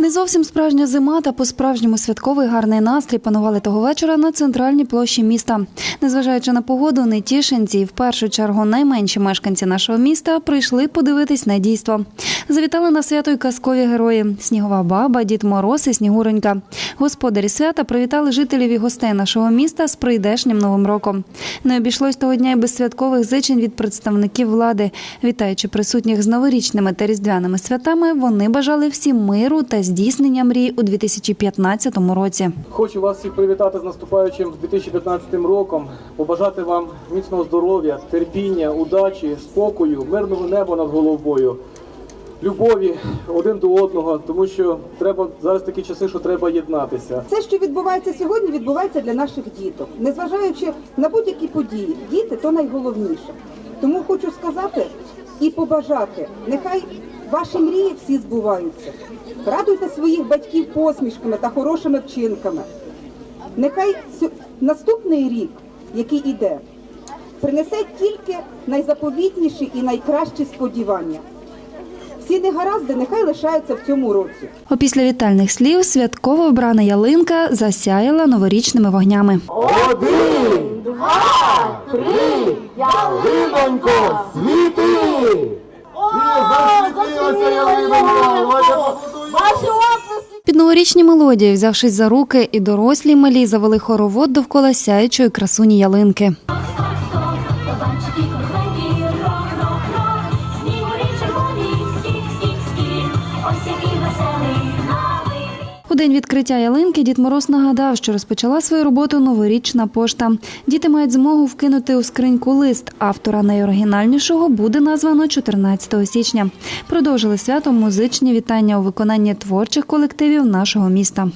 Не зовсім справжня зима та по-справжньому святковий гарний настрій панували того вечора на центральній площі міста. Незважаючи на погоду, нетішинці і в першу чергу найменші мешканці нашого міста прийшли подивитись на дійство. Завітали на свято й казкові герої: Снігова баба, Дід Мороз і Снігуренька. Господарі свята привітали жителів і гостей нашого міста з прийдешнім новим роком. Не обійшлось того дня й без святкових зичень від представників влади. Вітаючи присутніх з новорічними та різдвяними святами, вони бажали всім миру та здійснення мрій у 2015 році. Хочу вас всіх привітати з наступаючим 2015 роком, побажати вам міцного здоров'я, терпіння, удачі, спокою, мирного неба над головою, любові один до одного, тому що треба зараз такі часи, що треба єднатися. Все, що відбувається сьогодні, відбувається для наших діток. Незважаючи на будь-які події, діти то найголовніше. Тому хочу сказати і побажати, нехай ваші мрії всі збуваються. Радуйте своїх батьків посмішками та хорошими вчинками. Нехай наступний рік, який іде, принесе тільки найзаповітніші і найкращі сподівання. Всі негаразди нехай лишаються в цьому році. Опісля вітальних слів святково вбрана ялинка засяяла новорічними вогнями. Один, два, три, ялинонько, світи! Засвітилася ялинонька! Ваші! Під новорічні мелодії, взявшись за руки, і дорослі малі завели хоровод довкола сяючої красуні ялинки. День відкриття ялинки Дід Мороз нагадав, що розпочала свою роботу новорічна пошта. Діти мають змогу вкинути у скриньку лист. Автора найоригінальнішого буде названо 14 січня. Продовжили свято музичні вітання у виконанні творчих колективів нашого міста.